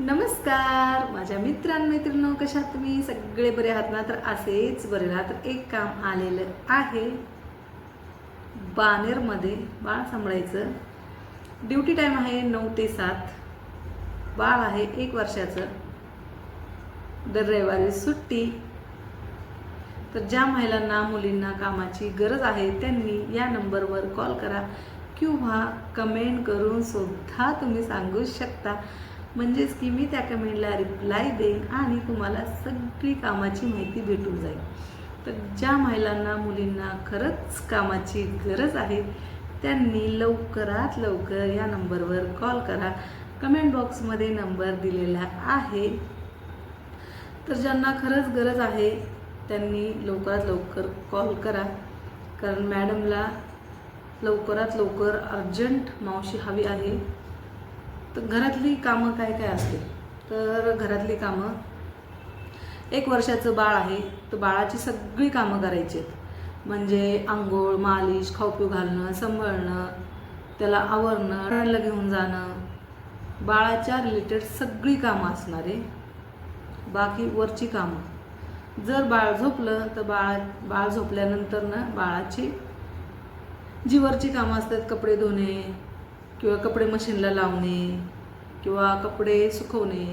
नमस्कार. माझ्या मित्रांमैत्रिणींनो कशा कशात तुम्ही? सगळे बरे आहात ना? तर असेच बरे राहा तर एक काम आलेलं आहे. बानेरमध्ये बाळ सांभाळायचं. ड्युटी टाईम आहे नऊ ते सात. बाळ आहे एक वर्षाचं. दर रविवारी सुट्टी. तर ज्या महिलांना मुलींना कामाची गरज आहे त्यांनी या नंबरवर कॉल करा किंवा कमेंट करून सुद्धा तुम्ही सांगू शकता. म्हणजेच की मी त्या कमेंटला रिप्लाय देईन आणि तुम्हाला सगळी कामाची माहिती भेटून जाईल. तर ज्या महिलांना मुलींना खरंच कामाची गरज आहे त्यांनी लवकरात लवकर या नंबरवर कॉल करा. कमेंट बॉक्समध्ये नंबर दिलेला आहे. तर ज्यांना खरंच गरज आहे त्यांनी लवकरात लवकर कॉल करा. कारण मॅडमला लवकरात लवकर अर्जंट मावशी हवी आहे. तर घरातली कामं काय काय असते तर घरातली कामं. एक वर्षाचं बाळ आहे तर बाळाची सगळी कामं करायची आहेत. म्हणजे आंघोळ मालिश खाऊपिऊ घालणं सांभाळणं त्याला आवरणं रडायला घेऊन जाणं. बाळाच्या रिलेटेड सगळी कामं असणारे बाकी वरची कामं. जर बाळ झोपलं तर बाळ बाळ झोपल्यानंतर ना बाळाची जी वरची कामं असतात कपडे धुणे किंवा कपडे मशीनला लावणे किंवा कपडे सुकवणे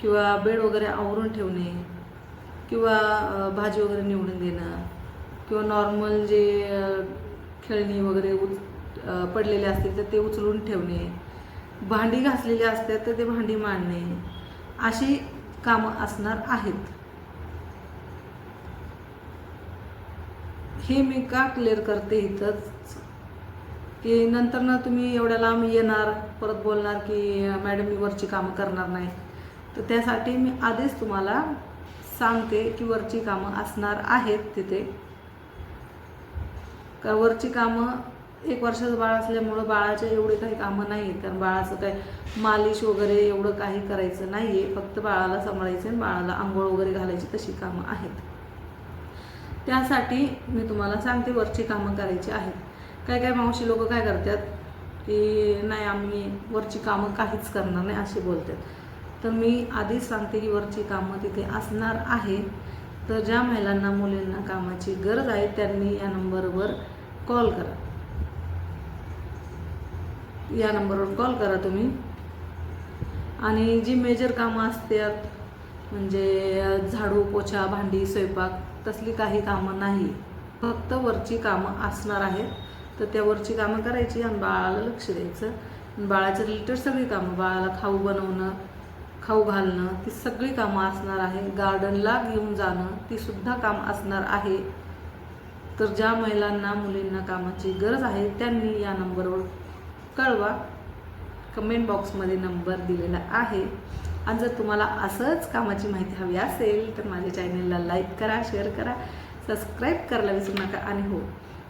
किंवा बेड वगैरे आवरून ठेवणे किंवा भाजी वगैरे निवडून देणं किंवा नॉर्मल जे खेळणी वगैरे उच पडलेले असतील तर ते उचलून ठेवणे. भांडी घासलेली असतात तर ते भांडी मांडणे. अशी कामं असणार आहेत. हे मी का क्लिअर करते इथंच? की नंतर ना तुम्ही एवढ्या लांब येणार परत बोलणार की मॅडम मी वरची कामं करणार नाही. तर त्यासाठी मी आधीच तुम्हाला सांगते की वरची कामं असणार आहेत तिथे. का वरची कामं एक वर्षाचं बाळ असल्यामुळं बाळाच्या एवढे काही कामं नाही आहेत कारण बाळाचं काय मालिश वगैरे एवढं काही करायचं नाही आहे फक्त बाळाला सांभाळायचं आणि बाळाला आंघोळ वगैरे घालायची तशी कामं आहेत. त्यासाठी मी तुम्हाला सांगते वरची कामं करायची आहेत. काय काय मावशी लोक काय करतात की नाही आम्ही वरची कामं काहीच करणार नाही असे बोलतात. तर मी आधीच सांगते की वरची कामं तिथे असणार आहे. तर ज्या महिलांना मुलींना कामाची गरज आहे त्यांनी या नंबरवर कॉल करा. या नंबरवर कॉल करा तुम्ही. आणि जी मेजर कामं असतात म्हणजे झाडू पोछा भांडी स्वयंपाक तसली काही कामं नाही. फक्त वरची कामं असणार आहेत. तर त्यावरची कामं करायची आणि बाळाला लक्ष द्यायचं. आणि बाळाच्या रिलेटेड सगळी कामं बाळाला खाऊ बनवणं खाऊ घालणं ती सगळी कामं असणार आहे. गार्डनला घेऊन जाणं ती सुद्धा काम असणार आहे. तर ज्या महिलांना मुलींना कामाची गरज आहे त्यांनी या नंबरवर कळवा. कमेंट बॉक्समध्ये नंबर दिलेला आहे. आणि जर तुम्हाला असंच कामाची माहिती हवी असेल तर माझ्या चॅनलला लाईक करा शेअर करा सबस्क्राईब करायला विसरू नका. आणि हो